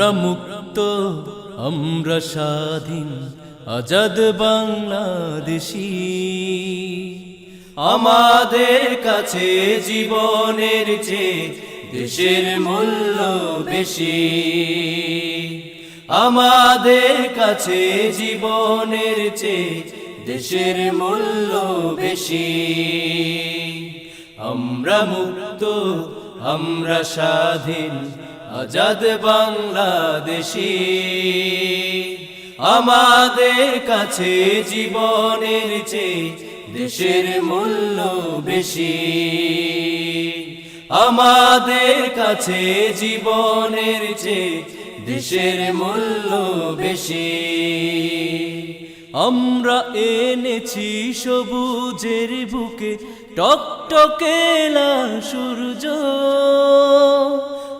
মুক্ত, আমরা স্বাধীন, আজাদ বাংলাদেশি। আমাদের কাছে জীবনের চেয়ে দেশের মূল্য বেশি। আমাদের কাছে জীবনের চেয়ে দেশের মূল্য বেশি। আমরা মুক্ত, আমরা স্বাধীন আজাদ বাংলাদেশী। আমাদের কাছে জীবনের চেয়ে দেশের মূল্য বেশি। আমাদের কাছে জীবনের চেয়ে দেশের মূল্য বেশি। আমরা এনেছি সবুজের বুকে টকটকে সূর্য।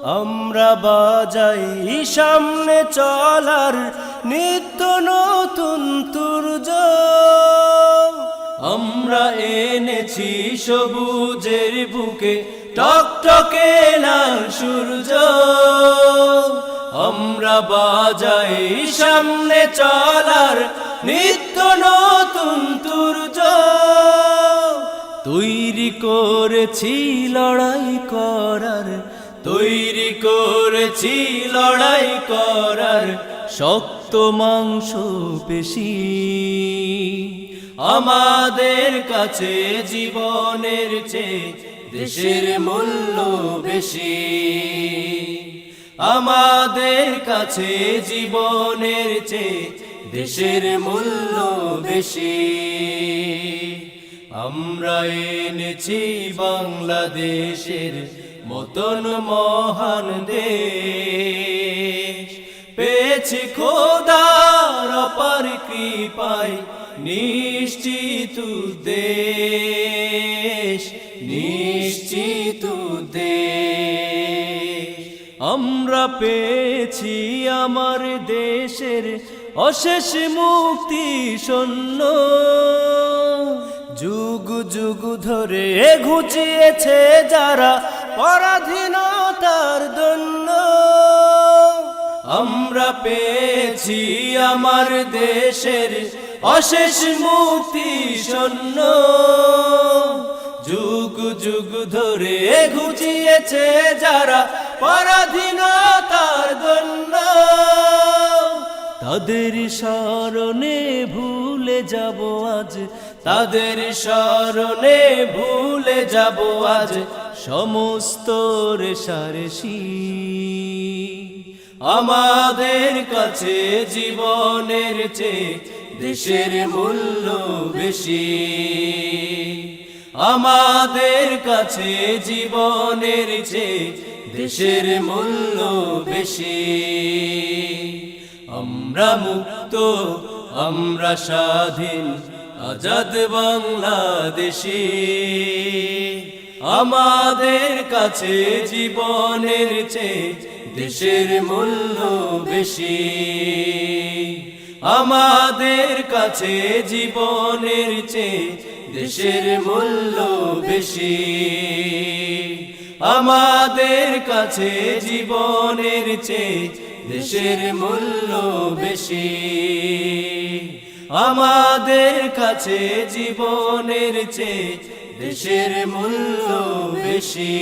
আমরা বাজাই সামনে চলার নিত্য নতুন তুর্য। আমরা এনেছি সবুজের বুকে টকটকে লাল সূর্য। আমরা বাজাই সামনে চলার নিত্য নতুন তুর্য। তৈরি করেছি লড়াই করার তৈরি করেছি লড়াই করার শক্ত মাংস পেশি। আমাদের কাছে জীবনের চেয়ে দেশের মূল্য বেশি। আমাদের কাছে জীবনের চেয়ে দেশের মূল্য বেশি। আমরা এনেছি বাংলাদেশের মতন মহান দেশ। পেয়েছি খোদার অপার কৃপায়, নিশ্চিত দেশ নিশ্চিত দেশ। আমরা পেয়েছি আমার দেশের অশেষ মুক্তি শূন্য যুগ যুগ ধরে ঘুচিয়েছে যারা পরাধীনতার দন্য আমরা পেয়েছি আমার দেশের অশেষ মুক্তি শূন্য যুগ যুগ ধরে ঘুচিয়েছে যারা পরাধীনতার দন্য তাদের স্মরণে ভুলে যাব আজ, তাদের স্মরণে ভুলে যাব আজ। সমস্ত রেশারেশি আমাদের কাছে জীবনের চেয়ে দেশের মূল্য বেশি। আমাদের কাছে জীবনের চেয়ে দেশের মূল্য বেশি। আমরা মুক্ত, আমরা স্বাধীন, আজাদ বাংলাদেশী। আমাদের কাছে জীবনের চেয়ে দেশের মূল্য বেশি। আমাদের কাছে জীবনের চেয়ে দেশের মূল্য বেশি। আমাদের কাছে জীবনের চেয়ে দেশের মূল্য বেশি। আমাদের কাছে জীবনের চেয়ে দেশের মূল্য বেশি।